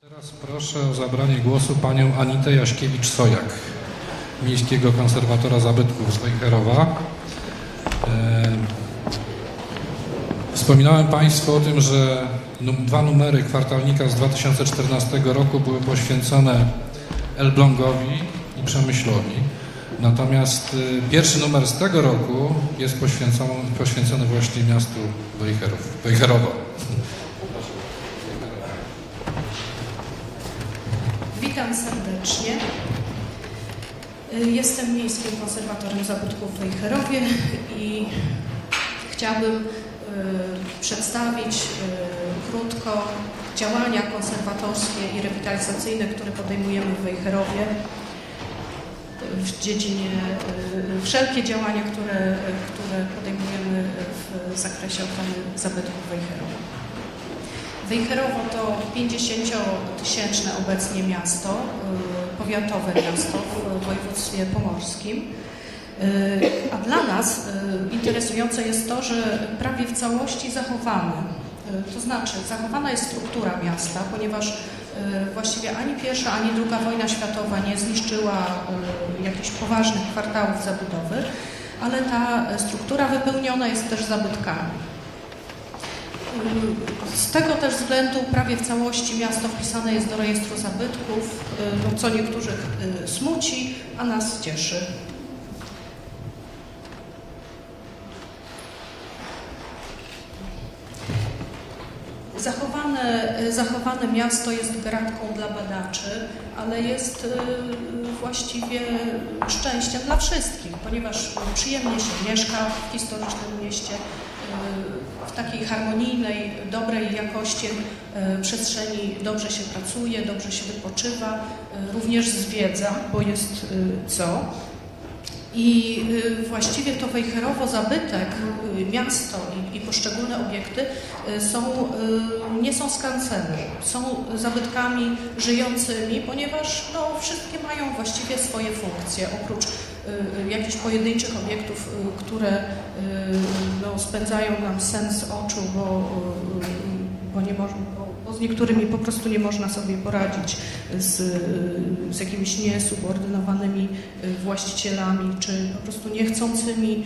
Teraz proszę o zabranie głosu panią Anitę Jaśkiewicz-Sojak, Miejskiego Konserwatora Zabytków z Wejherowa. E, Wspominałem Państwu o tym, że dwa numery kwartalnika z 2014 roku były poświęcone Elblągowi i Przemyślowi. Natomiast y, pierwszy numer z tego roku jest poświęcony, poświęcony właśnie miastu Wejherowo. Witam serdecznie. Y, Jestem Miejskim Konserwatorem Zabytków w Wejherowie i chciałabym y, przedstawić y, krótko działania konserwatorskie i rewitalizacyjne, które podejmujemy w Wejherowie w dziedzinie, wszelkie działania, które, które podejmujemy w zakresie ochrony zabytków Wejherowa. Wejherowo to 50-tysięczne obecnie miasto, y, powiatowe miasto w województwie pomorskim. Y, A dla nas y, interesujące jest to, że prawie w całości zachowamy. To znaczy, zachowana jest struktura miasta, ponieważ właściwie ani pierwsza, ani druga wojna światowa nie zniszczyła jakichś poważnych kwartałów zabudowy, ale ta struktura wypełniona jest też zabytkami. Z tego też względu prawie w całości miasto wpisane jest do rejestru zabytków, y, no, co niektórych y, smuci, a nas cieszy. Zachowane, y, zachowane miasto jest gratką dla badaczy, ale jest właściwie szczęściem dla wszystkich, ponieważ przyjemnie się mieszka w historycznym mieście, w takiej harmonijnej, dobrej jakości y, przestrzeni dobrze się pracuje, dobrze się wypoczywa, y, również zwiedza, bo jest y, co. I właściwie to Wejherowo zabytek, miasto i, i poszczególne obiekty są, nie są skancenem, są zabytkami żyjącymi, ponieważ no, wszystkie mają właściwie swoje funkcje, oprócz jakichś pojedynczych obiektów, y, które y, no, spędzają nam sen z oczu, bo, y, bo, nie można, bo, bo z niektórymi po prostu nie można sobie poradzić z, y, z jakimiś niesubordynowanymi y, właścicielami, czy po prostu niechcącymi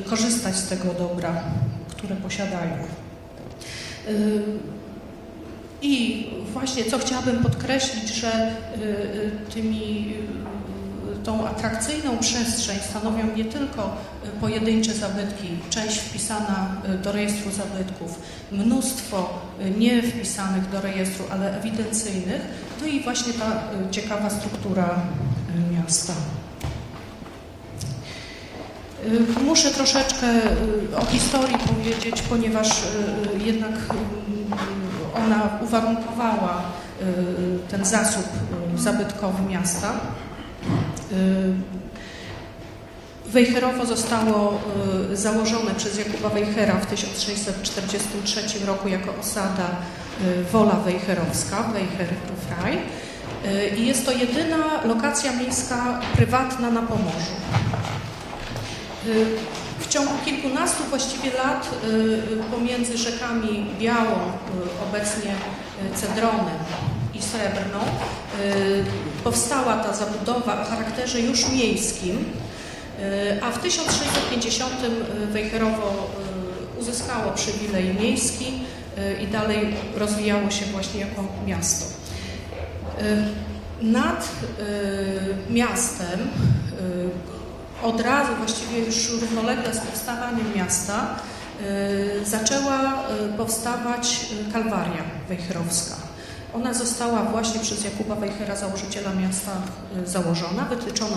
y, korzystać z tego dobra, które posiadają. Y, I właśnie co chciałabym podkreślić, że y, y, tymi y, tą atrakcyjną przestrzeń stanowią nie tylko y, pojedyncze zabytki, część wpisana y, do rejestru zabytków, mnóstwo y, nie wpisanych do rejestru, ale ewidencyjnych, no i właśnie ta ciekawa struktura miasta. Muszę troszeczkę o historii powiedzieć, ponieważ jednak ona uwarunkowała ten zasób zabytkowy miasta. Y, Wejherowo zostało y, założone przez Jakuba Wejhera w 1643 roku jako osada y, Wola Wejherowska, Wejher-Frei. Y, I jest to jedyna lokacja miejska prywatna na Pomorzu. W ciągu kilkunastu właściwie lat pomiędzy rzekami Białą, obecnie Cedronem i Srebrną, powstała ta zabudowa o charakterze już miejskim, y, a w 1650 Wejherowo y, uzyskało przywilej miejski i dalej rozwijało się właśnie jako miasto. Nad miastem od razu, właściwie już równolegle z powstawaniem miasta, zaczęła powstawać Kalwaria Wejherowska. Ona została właśnie przez Jakuba Wejhera, założyciela miasta, y, założona. Wytyczono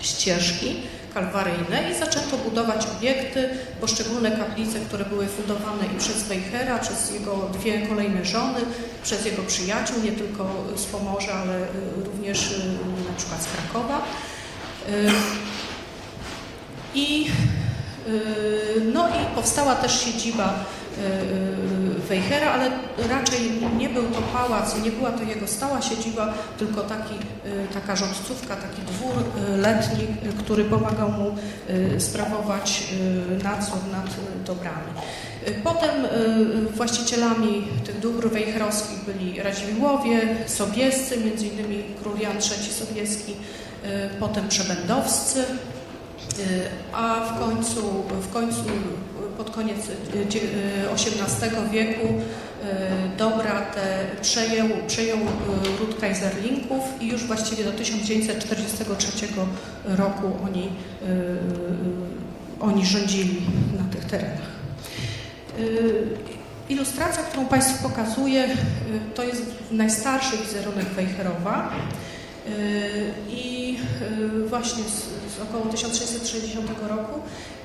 ścieżki kalwaryjne i zaczęto budować obiekty, poszczególne kaplice, które były fundowane i przez Wejhera, przez jego dwie kolejne żony, przez jego przyjaciół, nie tylko z Pomorza, ale y, również y, na przykład z Krakowa. I, no i powstała też siedziba Wejhera, ale raczej nie był to pałac nie była to jego stała siedziba, tylko taki, y, taka rządcówka, taki dwór y, letni, y, który pomagał mu sprawować nadzór nad dobrami. Potem właścicielami tych dóbr wejherowskich byli Radziwiłłowie, Sobiescy, innymi król Jan III Sobieski, potem Przebędowscy, a w końcu, w końcu pod koniec y, dzie- y, XVIII wieku y, dobra te przejął, przejął ród Kaiserlinków i już właściwie do 1943 roku oni, oni rządzili na tych terenach. Ilustracja, którą Państwu pokazuję, to jest najstarszy wizerunek Wejherowa i właśnie z, z około 1660 roku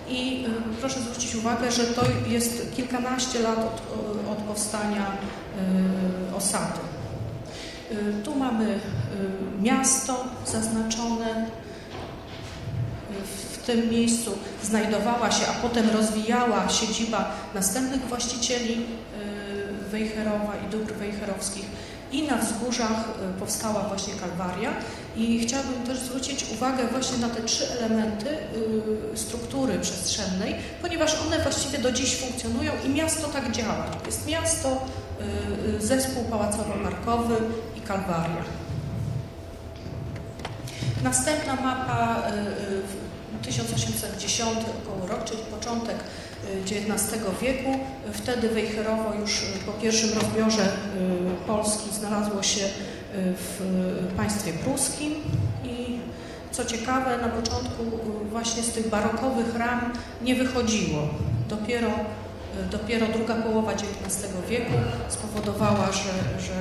i y, proszę zwrócić uwagę, że to jest kilkanaście lat od, od powstania y, osady. Tu mamy miasto zaznaczone, w tym miejscu znajdowała się, a potem rozwijała siedziba następnych właścicieli Wejherowa i dóbr wejherowskich i na wzgórzach y, powstała właśnie Kalwaria i chciałabym też zwrócić uwagę właśnie na te trzy elementy y, struktury przestrzennej, ponieważ one właściwie do dziś funkcjonują i miasto tak działa. Jest miasto, y, zespół pałacowo-markowy i Kalwaria. Następna mapa y, y, 1810 około rok, czyli początek XIX wieku. Wtedy Wejherowo już po pierwszym rozbiorze y, Polski znalazło się y, w państwie pruskim i co ciekawe, na początku y, właśnie z tych barokowych ram nie wychodziło. Dopiero, dopiero druga połowa XIX wieku spowodowała, że, że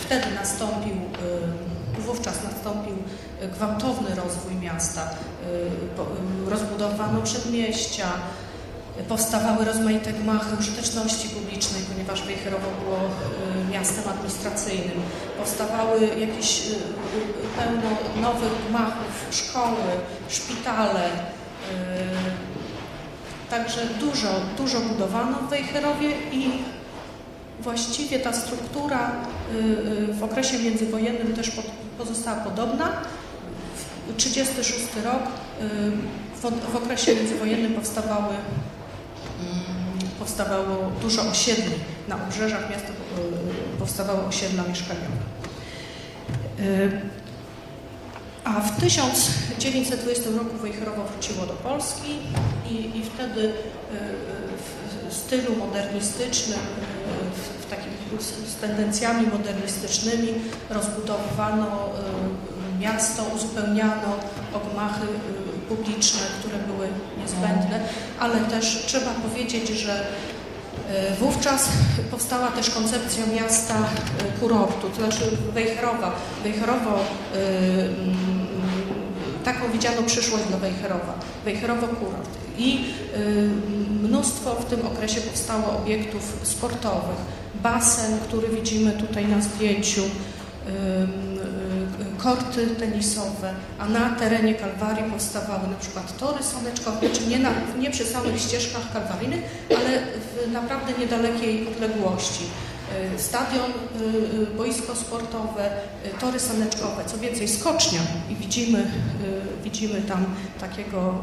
wtedy nastąpił, wówczas nastąpił gwałtowny rozwój miasta. Rozbudowano przedmieścia, powstawały rozmaite gmachy użyteczności publicznej, ponieważ Wejherowo było y, miastem administracyjnym. Powstawały jakieś y, y, pełno nowych gmachów, szkoły, szpitale. Także dużo, dużo budowano w Wejherowie i właściwie ta struktura w okresie międzywojennym też po- pozostała podobna. W 36 rok w, okresie międzywojennym powstawały, powstawało dużo osiedli. Na obrzeżach miasta y, powstawały osiedla mieszkaniowe. Y, A w 1920 roku Wejherowo wróciło do Polski i, i wtedy y, w stylu modernistycznym, w, w takim z, z tendencjami modernistycznymi rozbudowywano miasto, uzupełniano o gmachy y, publiczne, które były niezbędne, ale też trzeba powiedzieć, że y, Wówczas powstała też koncepcja miasta y, kurortu, to znaczy Wejherowa. Wejherowo, mm, taką widziano przyszłość dla Wejherowa. Wejherowo kurort. I mnóstwo w tym okresie powstało obiektów sportowych. Basen, który widzimy tutaj na zdjęciu, korty tenisowe, a na terenie Kalwarii powstawały na przykład tory słoneczkowe, czy nie, na, nie przy samych ścieżkach kalwaryjnych, ale w naprawdę niedalekiej odległości. Y, Stadion, y, y, boisko sportowe, tory saneczkowe, co więcej skocznia i widzimy, widzimy tam takiego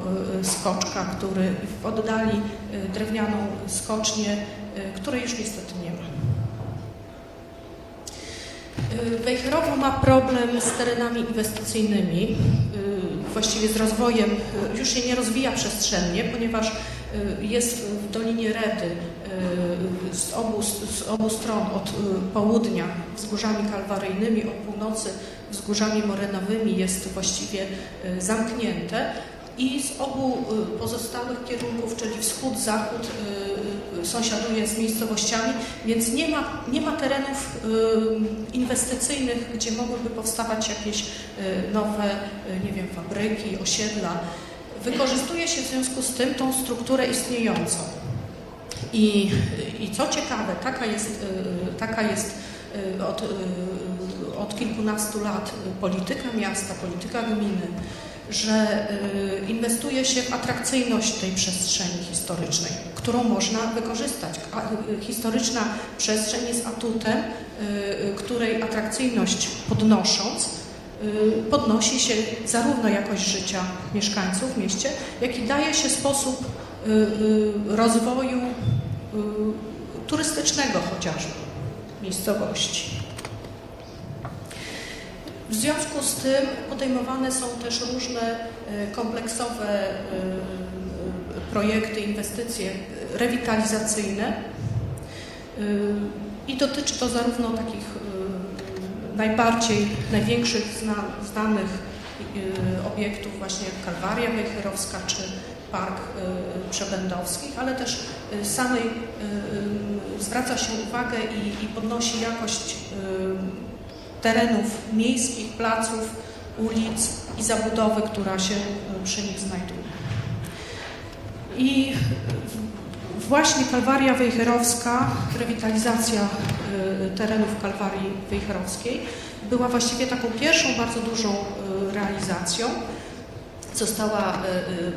skoczka, który w oddali drewnianą skocznię, której już niestety nie ma. Y, Wejherowo ma problem z terenami inwestycyjnymi, y, właściwie z rozwojem, y, już się nie rozwija przestrzennie, ponieważ y, jest w Dolinie Redy z obu, z obu stron, od południa wzgórzami kalwaryjnymi, od północy wzgórzami morenowymi jest właściwie zamknięte i z obu pozostałych kierunków, czyli wschód, zachód, sąsiaduje z miejscowościami, więc nie ma, nie ma terenów y, inwestycyjnych, gdzie mogłyby powstawać jakieś y, nowe, y, nie wiem, fabryki, osiedla. Wykorzystuje się w związku z tym tą strukturę istniejącą. I, I co ciekawe, taka jest, taka jest od, od kilkunastu lat polityka miasta, polityka gminy, że inwestuje się w atrakcyjność tej przestrzeni historycznej, którą można wykorzystać. A, y, Historyczna przestrzeń jest atutem, y, y, której atrakcyjność podnosząc, y, podnosi się zarówno jakość życia mieszkańców w mieście, jak i daje się sposób y, y, rozwoju y, turystycznego chociażby miejscowości. W związku z tym podejmowane są też różne y, kompleksowe y, y, projekty, inwestycje rewitalizacyjne y, i dotyczy to zarówno takich y, najbardziej, największych zna, znanych y, obiektów właśnie jak Kalwaria Wejherowska czy Park y, Przebędowskich, ale też y, samej y, y, zwraca się uwagę i, i podnosi jakość y, terenów miejskich, placów, ulic i zabudowy, która się y, przy nich znajduje. I właśnie Kalwaria Wejherowska, rewitalizacja y, terenów Kalwarii Wejherowskiej była właściwie taką pierwszą bardzo dużą y, realizacją. Została,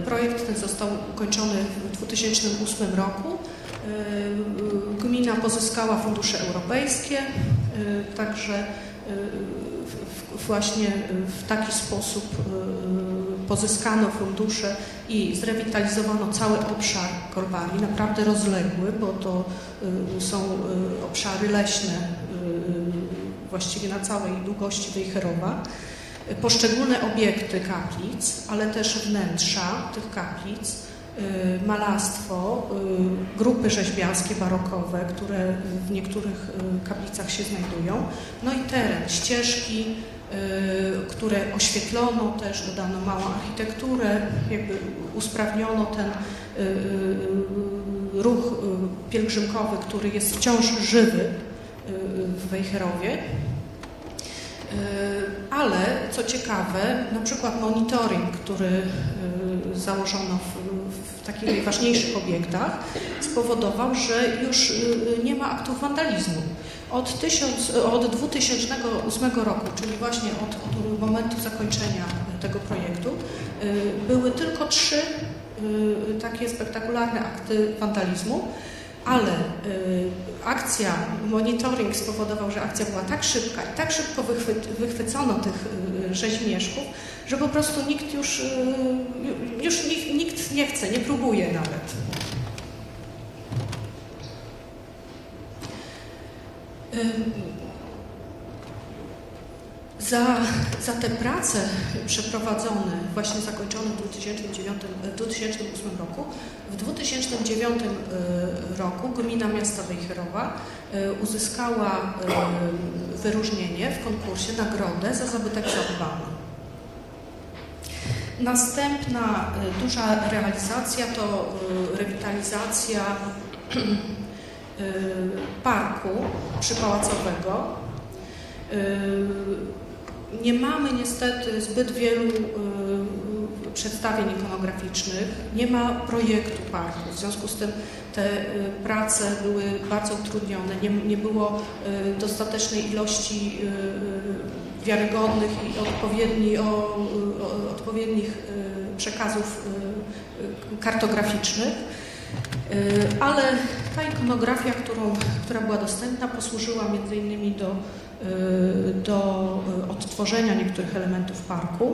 y, projekt ten został ukończony w 2008 roku. Gmina pozyskała fundusze europejskie, także właśnie w taki sposób y, pozyskano fundusze i zrewitalizowano cały obszar Korwali, naprawdę rozległy, bo to y, są y, obszary leśne właściwie na całej długości Wejherowa. Poszczególne obiekty kaplic, ale też wnętrza tych kaplic, malarstwo, y, grupy rzeźbiarskie barokowe, które w niektórych y, kaplicach się znajdują, no i teren, ścieżki, y, które oświetlono też, dodano małą architekturę, jakby usprawniono ten y, y, ruch y, pielgrzymkowy, który jest wciąż żywy y, w Wejherowie. Y, Ale co ciekawe, na przykład monitoring, który y, założono w, w takich najważniejszych obiektach, spowodował, że już y, nie ma aktów wandalizmu. Od, tysiąc, od 2008 roku, czyli właśnie od, od momentu zakończenia tego projektu, były tylko trzy takie spektakularne akty wandalizmu ale y, akcja, monitoring spowodował, że akcja była tak szybka i tak szybko wychwy, wychwycono tych y, rzeźmieszków, że po prostu nikt już, y, już nikt nie chce, nie próbuje nawet. Za, za te prace przeprowadzone, właśnie zakończone w 2009, w 2008 roku, w 2009 y, roku Gmina Miasta Wejherowa y, uzyskała wyróżnienie w konkursie, nagrodę za zabytek zadbany. Następna duża realizacja to rewitalizacja parku przypałacowego. Y, Nie mamy niestety zbyt wielu y, przedstawień ikonograficznych, nie ma projektu parku, w związku z tym te y, prace były bardzo utrudnione, nie, nie było y, dostatecznej ilości y, y, wiarygodnych i odpowiedni, o, odpowiednich y, przekazów y, y, kartograficznych. Y, Ale ta ikonografia, którą, która była dostępna, posłużyła między innymi do, y, do y, odtworzenia niektórych elementów parku.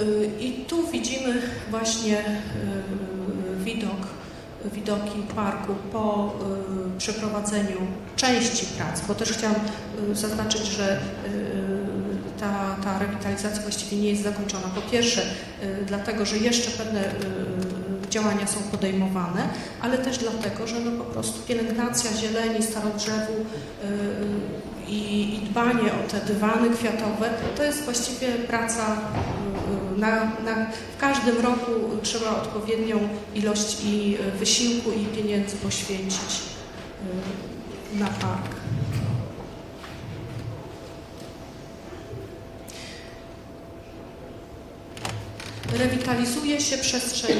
Y, I tu widzimy właśnie widok, widoki parku po przeprowadzeniu części prac, bo też chciałam zaznaczyć, że ta, ta rewitalizacja właściwie nie jest zakończona. Po pierwsze, y, dlatego, że jeszcze pewne y, działania są podejmowane, ale też dlatego, że no po prostu pielęgnacja zieleni, starodrzewu y, y, i, i dbanie o te dywany kwiatowe to jest właściwie praca y, na, na, w każdym roku trzeba odpowiednią ilość i y, wysiłku i pieniędzy poświęcić y, na park. Rewitalizuje się przestrzeń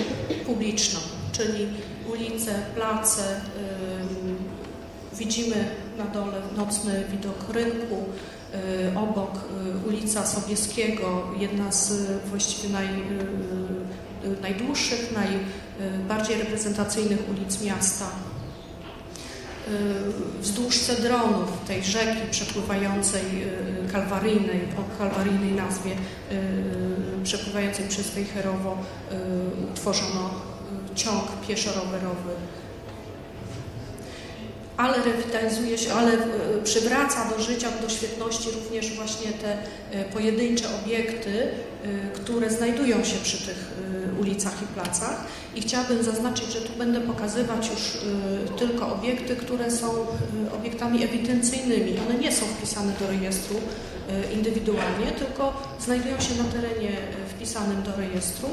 publiczną, czyli ulice, place. Widzimy na dole nocny widok rynku, y, obok y, ulica Sobieskiego, jedna z właściwie naj, y, najdłuższych, najbardziej reprezentacyjnych ulic miasta. Y, Wzdłuż cedronów tej rzeki przepływającej y, kalwaryjnej, o kalwaryjnej nazwie, y, przepływającej przez Wejherowo, utworzono ciąg pieszo-rowerowy ale rewitalizuje się, ale y, przywraca do życia, do świetności również właśnie te y, pojedyncze obiekty, y, które znajdują się przy tych ulicach i placach. I chciałabym zaznaczyć, że tu będę pokazywać już tylko obiekty, które są obiektami ewidencyjnymi. One nie są wpisane do rejestru indywidualnie, tylko znajdują się na terenie wpisanym do rejestru.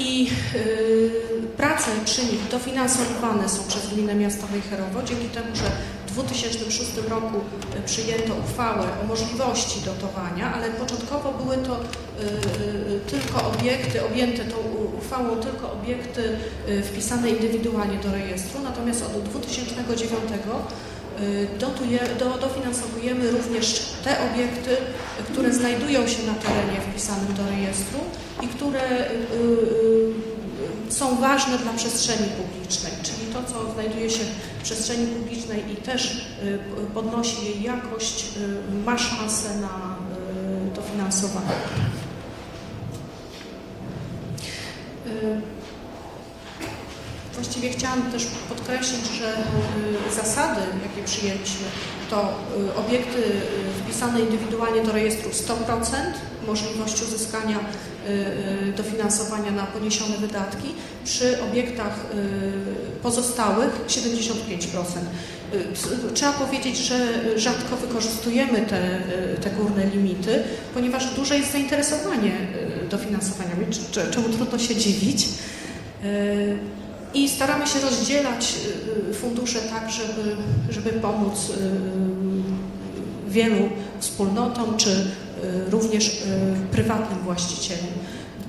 I y, prace przy nich dofinansowywane są przez Gminę Miasta Wejherowo dzięki temu, że w 2006 roku y, przyjęto uchwałę o możliwości dotowania, ale początkowo były to y, tylko obiekty, objęte tą uchwałą tylko obiekty wpisane indywidualnie do rejestru, natomiast od 2009 y, dotuje, do, dofinansowujemy również te obiekty, y, które znajdują się na terenie wpisanym do rejestru i które y, y, są ważne dla przestrzeni publicznej, czyli to, co znajduje się w przestrzeni publicznej i też y, podnosi jej jakość, y, ma szansę na y, dofinansowanie. Właściwie chciałam też podkreślić, że y, zasady, jakie przyjęliśmy, to y, obiekty y, wpisane indywidualnie do rejestru 100%, możliwość uzyskania dofinansowania na poniesione wydatki, przy obiektach pozostałych 75%. Y, Trzeba powiedzieć, że rzadko wykorzystujemy te, te górne limity, ponieważ duże jest zainteresowanie dofinansowaniami, czemu trudno się dziwić. Y, i staramy się rozdzielać y, fundusze tak, żeby, żeby pomóc y, wielu wspólnotom, czy y, również y, prywatnym właścicielom.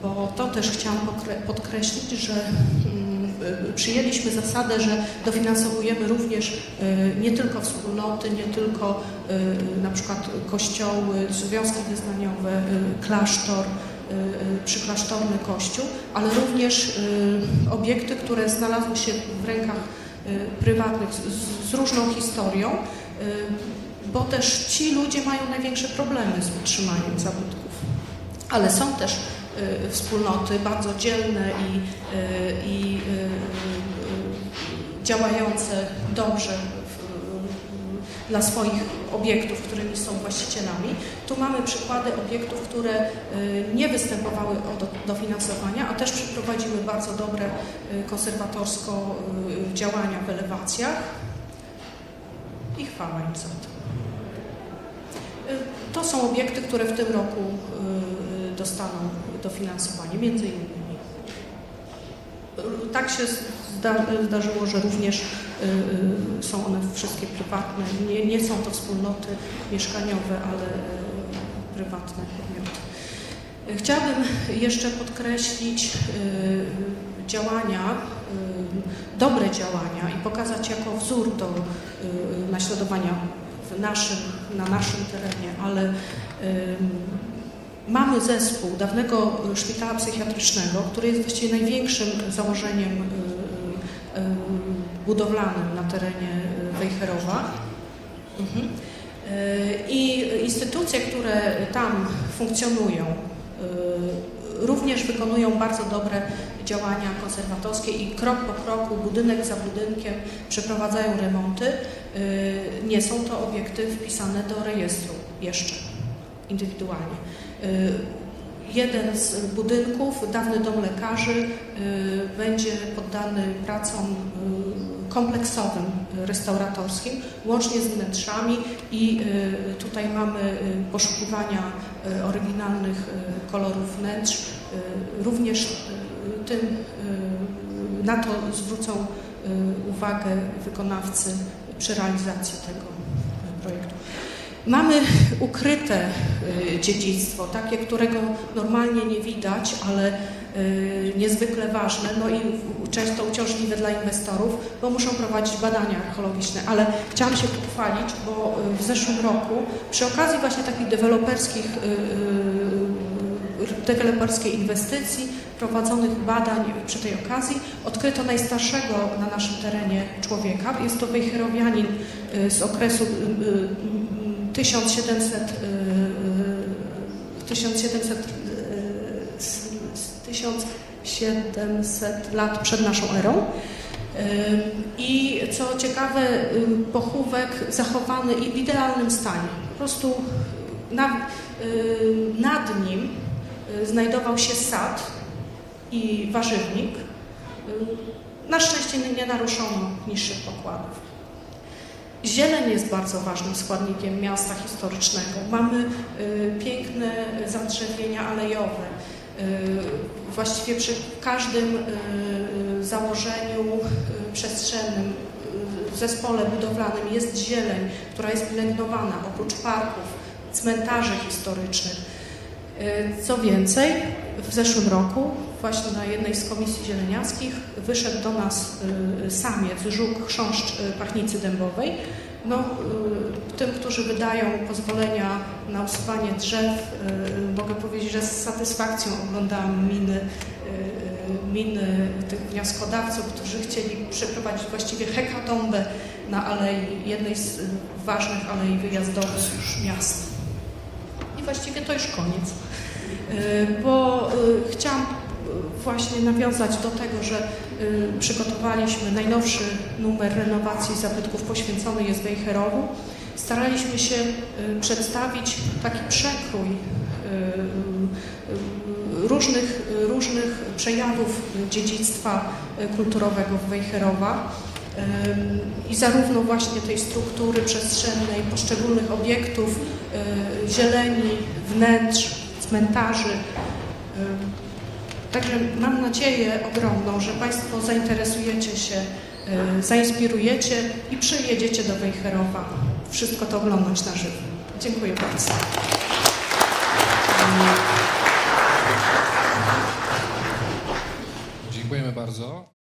Bo to też chciałam podkreślić, że mm, y, przyjęliśmy zasadę, że dofinansowujemy również y, nie tylko wspólnoty, nie tylko y, na przykład kościoły, związki wyznaniowe, y, klasztor, y, y, przyklasztorny kościół, ale również y, obiekty, które znalazły się w rękach y, prywatnych z, z różną historią, y, bo też ci ludzie mają największe problemy z utrzymaniem zabytków. Ale są też y, wspólnoty bardzo dzielne i, y, i y, y, działające dobrze dla swoich obiektów, którymi są właścicielami. Tu mamy przykłady obiektów, które y, nie występowały o do- dofinansowania, a też przeprowadziły bardzo dobre y, konserwatorsko y, działania w elewacjach i chwała im za to. To są obiekty, które w tym roku dostaną dofinansowanie, między innymi. Tak się zda, zdarzyło, że również y, y, są one wszystkie prywatne. Nie, nie są to wspólnoty mieszkaniowe, ale y, prywatne podmioty. Chciałabym jeszcze podkreślić działania, dobre działania i pokazać jako wzór do naśladowania w naszym, na naszym terenie, ale mamy zespół dawnego szpitala psychiatrycznego, który jest właściwie największym założeniem y, y, budowlanym na terenie Wejherowa. Mhm. I instytucje, które tam funkcjonują, również wykonują bardzo dobre działania konserwatorskie i krok po kroku, budynek za budynkiem przeprowadzają remonty. Nie są to obiekty wpisane do rejestru jeszcze indywidualnie. Y, Jeden z budynków, dawny dom lekarzy, y, będzie poddany pracom y, kompleksowym, restauratorskim, łącznie z wnętrzami i tutaj mamy poszukiwania oryginalnych kolorów wnętrz. Również tym, na to zwrócą uwagę wykonawcy przy realizacji tego projektu. Mamy ukryte y, dziedzictwo, takie, którego normalnie nie widać, ale y, niezwykle ważne, no i często uciążliwe dla inwestorów, bo muszą prowadzić badania archeologiczne. Ale chciałam się pochwalić, bo y, w zeszłym roku przy okazji właśnie takich deweloperskich deweloperskiej inwestycji, prowadzonych badań przy tej okazji, odkryto najstarszego na naszym terenie człowieka. Jest to wejherowianin z okresu 1700, y, y, 1700, y, z- z 1700 lat przed naszą erą. Y, I co ciekawe, y, pochówek zachowany i w idealnym stanie. Po prostu na, y, nad nim znajdował się sad i warzywnik. Na szczęście nie naruszono niższych pokładów. Zieleń jest bardzo ważnym składnikiem miasta historycznego. Mamy y, piękne zadrzewienia alejowe. Y, właściwie przy każdym y, założeniu przestrzennym, zespole budowlanym jest zieleń, która jest pielęgnowana oprócz parków, cmentarzy historycznych. Co więcej, w zeszłym roku właśnie na jednej z komisji zieleniackich wyszedł do nas y, samiec, żuk, chrząszcz y, pachnicy dębowej. No, y, tym, którzy wydają pozwolenia na usuwanie drzew, y, mogę powiedzieć, że z satysfakcją oglądałam miny, y, miny tych wnioskodawców, którzy chcieli przeprowadzić właściwie hekatombę na alei, jednej z y, ważnych alei wyjazdowych miasta. I właściwie to już koniec. Y, Bo y, chciałam y, właśnie nawiązać do tego, że y, przygotowaliśmy najnowszy numer renowacji zabytków poświęcony jest Wejherowu. Staraliśmy się y, przedstawić taki przekrój y, różnych, różnych przejawów dziedzictwa kulturowego Wejherowa. I zarówno właśnie tej struktury przestrzennej, poszczególnych obiektów, zieleni, wnętrz, cmentarzy. Także mam nadzieję ogromną, że Państwo zainteresujecie się, y, zainspirujecie i przyjedziecie do Wejherowa. Wszystko to oglądać na żywo. Dziękuję bardzo. Dziękujemy bardzo.